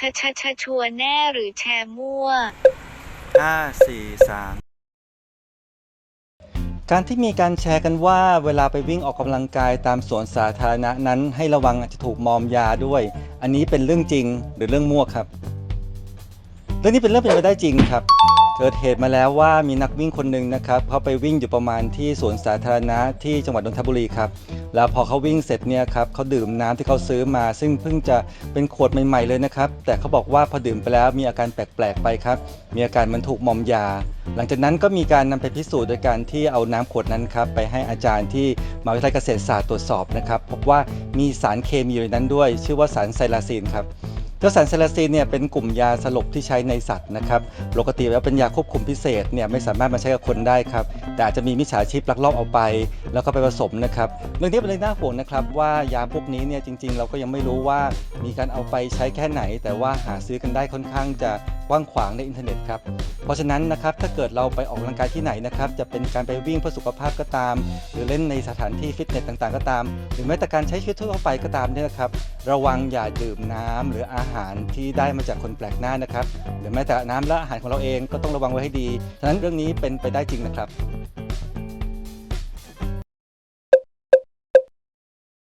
ชะชะชะชัวร์แน่หรือแชร์มั่ว ห้าสี่สามการที่มีการแชร์กันว่าเวลาไปวิ่งออกกำลังกายตามสวนสาธารณะนั้น ให้ระวังอาจจะถูกมอมยาด้วย อันนี้เป็นเรื่องจริงหรือเรื่องมั่วครับ เรื่องนี้เป็นเรื่องเป็นไปได้จริงครับ เกิดเหตุมาแล้วว่ามีนักวิ่งคนหนึ่งนะครับเขาไปวิ่งอยู่ประมาณที่สวนสาธารณะที่จังหวัดนนทบุรีครับแล้วพอเขาวิ่งเสร็จเนี่ยครับเขาดื่มน้ำที่เขาซื้อมา ซึ่งเพิ่งจะเป็นขวดใหม่ ๆเลยนะครับ แต่เขาบอกว่าพอดื่มไปแล้วมีอาการแปลกๆไปครับ มีอาการเหมันถูกมอมยา หลังจากนั้นก็มีการนำไปพิสูจน์โดยการที่เอาน้ำขวดนั้นครับไปให้อาจารย์ที่มหาวิทยาลัยเกษตรศาสตร์ตรวจสอบนะครับพบว่ามีสารเคมีอยู่ในนั้นด้วย ชื่อว่าสารไซลาซีนครับ เจ้าสารเซลาซีนเนี่ยเป็นกลุ่มยาสลบที่ใช้ในสัตว์นะครับ ปกติแล้วเป็นยาควบคุมพิเศษเนี่ยไม่สามารถมาใช้กับคนได้ครับ แต่อาจจะมีมิจฉาชีพลักลอบเอาไป แล้วก็ไปผสมนะครับ เรื่องนี้เป็นเรื่องน่าห่วงนะครับว่ายาพวกนี้เนี่ยจริง ๆ เราก็ยังไม่รู้ว่ามีการเอาไปใช้แค่ไหน แต่ว่าหาซื้อกันได้ค่อนข้างจะ กว้างขวางในอินเทอร์เน็ตครับ เพราะฉะนั้นนะครับถ้าเกิดเราไปออกกำลังกายที่ไหนนะครับจะเป็นการไปวิ่งเพื่อสุขภาพก็ตาม หรือเล่นในสถานที่ฟิตเนสต่างๆ ก็ตาม หรือแม้แต่การใช้ชีวิตทั่วไปก็ตามเนี่ยนะครับระวังอย่าดื่มน้ำหรืออาหารที่ได้มาจากคนแปลกหน้านะครับหรือแม้แต่น้ำและอาหารของเราเองก็ต้องระวังไว้ให้ดีฉะนั้นเรื่องนี้เป็นไปได้จริงนะครับ